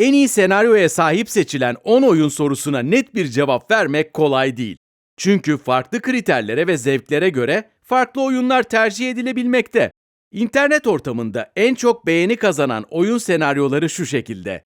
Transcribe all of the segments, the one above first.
En iyi senaryoya sahip seçilen 10 oyun sorusuna net bir cevap vermek kolay değil. Çünkü farklı kriterlere ve zevklere göre farklı oyunlar tercih edilebilmekte. İnternet ortamında en çok beğeni kazanan oyun senaryoları şu şekilde.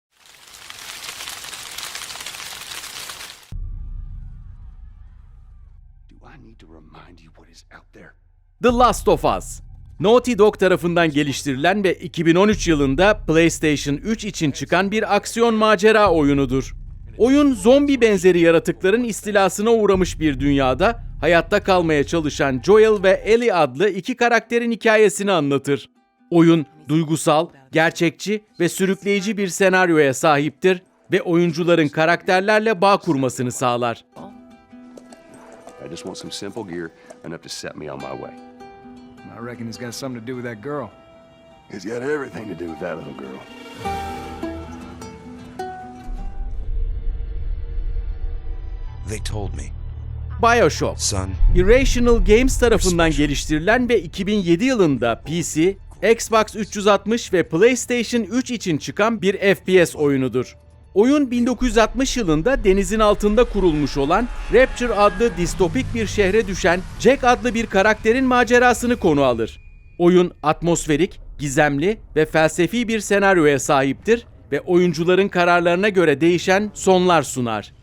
The Last of Us. Naughty Dog tarafından geliştirilen ve 2013 yılında PlayStation 3 için çıkan bir aksiyon macera oyunudur. Oyun zombi benzeri yaratıkların istilasına uğramış bir dünyada hayatta kalmaya çalışan Joel ve Ellie adlı iki karakterin hikayesini anlatır. Oyun duygusal, gerçekçi ve sürükleyici bir senaryoya sahiptir ve oyuncuların karakterlerle bağ kurmasını sağlar. I just want some simple gear enough to set me on my way. I reckon it's got something to do with that girl. It's got everything to do with that little girl. They told me, BioShock son, Irrational Games tarafından geliştirilen ve 2007 yılında PC, Xbox 360 ve PlayStation 3 için çıkan bir FPS oyunudur. Oyun 1960 yılında denizin altında kurulmuş olan Rapture adlı distopik bir şehre düşen Jack adlı bir karakterin macerasını konu alır. Oyun atmosferik, gizemli ve felsefi bir senaryoya sahiptir ve oyuncuların kararlarına göre değişen sonlar sunar.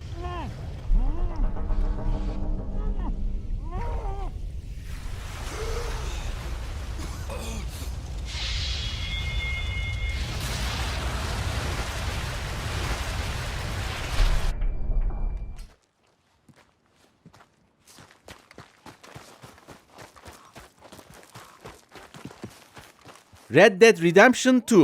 Red Dead Redemption 2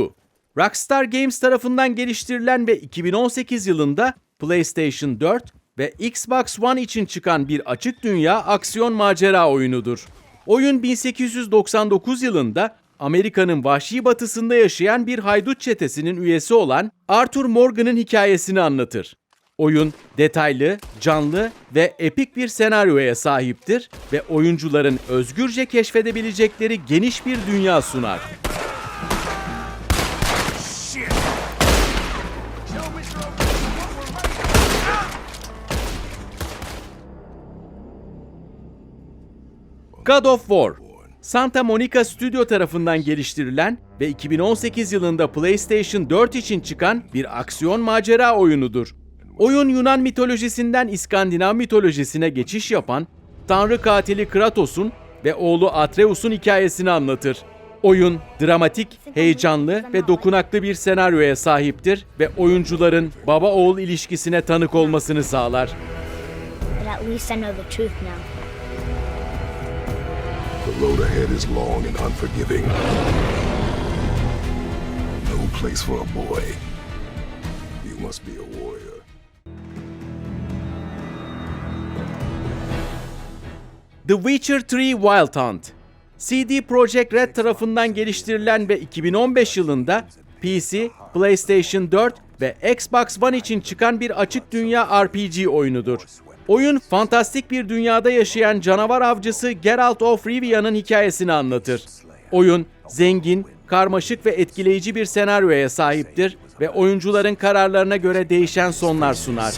Rockstar Games tarafından geliştirilen ve 2018 yılında PlayStation 4 ve Xbox One için çıkan bir açık dünya aksiyon macera oyunudur. Oyun 1899 yılında Amerika'nın vahşi batısında yaşayan bir haydut çetesinin üyesi olan Arthur Morgan'ın hikayesini anlatır. Oyun detaylı, canlı ve epik bir senaryoya sahiptir ve oyuncuların özgürce keşfedebilecekleri geniş bir dünya sunar. God of War Santa Monica Studio tarafından geliştirilen ve 2018 yılında PlayStation 4 için çıkan bir aksiyon macera oyunudur. Oyun Yunan mitolojisinden İskandinav mitolojisine geçiş yapan tanrı katili Kratos'un ve oğlu Atreus'un hikayesini anlatır. Oyun dramatik, heyecanlı ve dokunaklı bir senaryoya sahiptir ve oyuncuların baba-oğul ilişkisine tanık olmasını sağlar. But at least I know the truth now. The road ahead is long and unforgiving. No place for a boy. You must be a warrior. The Witcher 3 Wild Hunt CD Projekt Red tarafından geliştirilen ve 2015 yılında PC, PlayStation 4 ve Xbox One için çıkan bir açık dünya RPG oyunudur. Oyun fantastik bir dünyada yaşayan canavar avcısı Geralt of Rivia'nın hikayesini anlatır. Oyun zengin, karmaşık ve etkileyici bir senaryoya sahiptir ve oyuncuların kararlarına göre değişen sonlar sunar.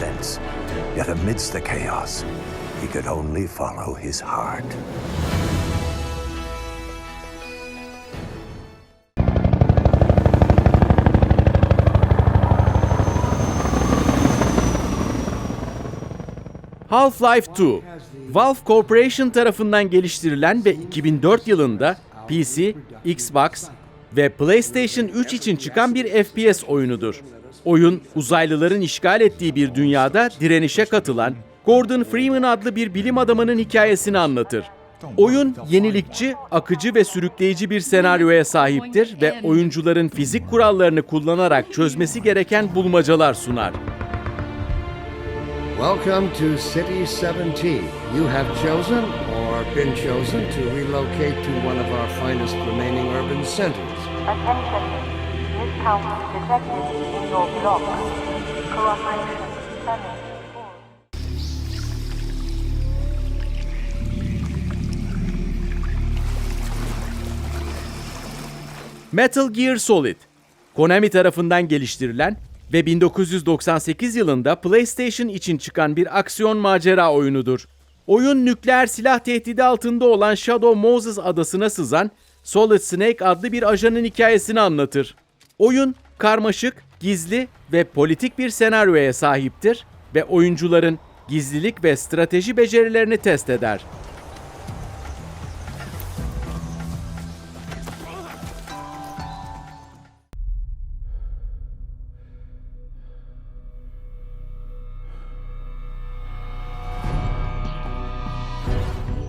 Yet amidst the chaos, he could only follow his heart. Half-Life 2, Valve Corporation tarafından geliştirilen ve 2004 yılında PC, Xbox ve PlayStation 3 için çıkan bir FPS oyunudur. Oyun, uzaylıların işgal ettiği bir dünyada direnişe katılan Gordon Freeman adlı bir bilim adamının hikayesini anlatır. Oyun yenilikçi, akıcı ve sürükleyici bir senaryoya sahiptir ve oyuncuların fizik kurallarını kullanarak çözmesi gereken bulmacalar sunar. Welcome to City 17. You have chosen or been chosen to relocate to one of our finest remaining urban centers. Attention, this count is detected in your block. Cooperation 7. Metal Gear Solid Konami tarafından geliştirilen ve 1998 yılında PlayStation için çıkan bir aksiyon macera oyunudur. Oyun nükleer silah tehdidi altında olan Shadow Moses adasına sızan Solid Snake adlı bir ajanın hikayesini anlatır. Oyun karmaşık, gizli ve politik bir senaryoya sahiptir ve oyuncuların gizlilik ve strateji becerilerini test eder.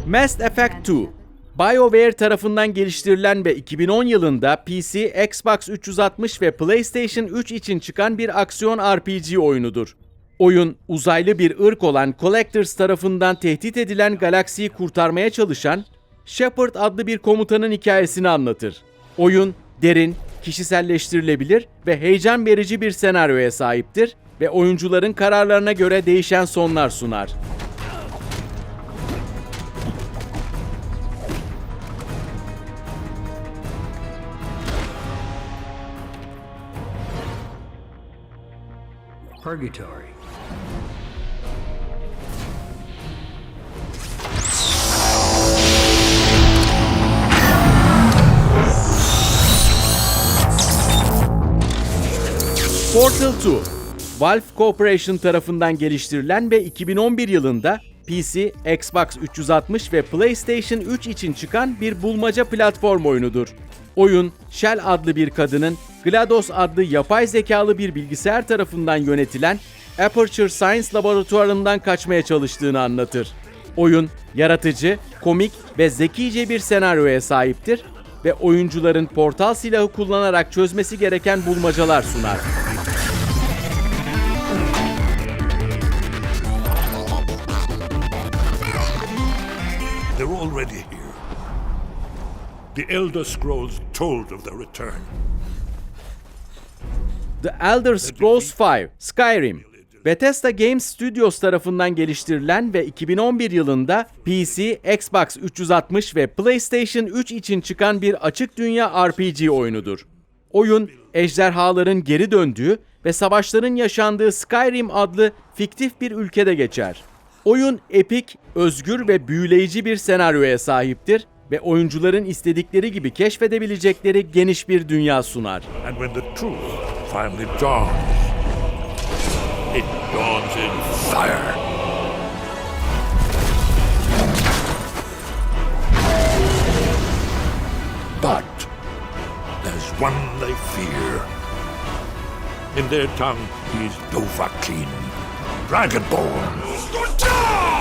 Mass Effect 2 BioWare tarafından geliştirilen ve 2010 yılında PC, Xbox 360 ve PlayStation 3 için çıkan bir aksiyon RPG oyunudur. Oyun, uzaylı bir ırk olan Collectors tarafından tehdit edilen galaksiyi kurtarmaya çalışan Shepard adlı bir komutanın hikayesini anlatır. Oyun, derin, kişiselleştirilebilir ve heyecan verici bir senaryoya sahiptir ve oyuncuların kararlarına göre değişen sonlar sunar. Purgatory. Portal 2, Valve Corporation tarafından geliştirilen ve 2011 yılında PC, Xbox 360 ve PlayStation 3 için çıkan bir bulmaca platform oyunudur. Oyun, Shell adlı bir kadının GLaDOS adlı yapay zekalı bir bilgisayar tarafından yönetilen Aperture Science laboratuvarından kaçmaya çalıştığını anlatır. Oyun, yaratıcı, komik ve zekice bir senaryoya sahiptir ve oyuncuların portal silahı kullanarak çözmesi gereken bulmacalar sunar. The Elder Scrolls told of their return. The Elder Scrolls V Skyrim Bethesda Games Studios tarafından geliştirilen ve 2011 yılında PC, Xbox 360 ve PlayStation 3 için çıkan bir açık dünya RPG oyunudur. Oyun, ejderhaların geri döndüğü ve savaşların yaşandığı Skyrim adlı fiktif bir ülkede geçer. Oyun epik, özgür ve büyüleyici bir senaryoya sahiptir ve oyuncuların istedikleri gibi keşfedebilecekleri geniş bir dünya sunar. And when the truth finally dawns, it dawns in fire. But there's one they fear. In their tongue, he's Dovahkiin, Dragonborn.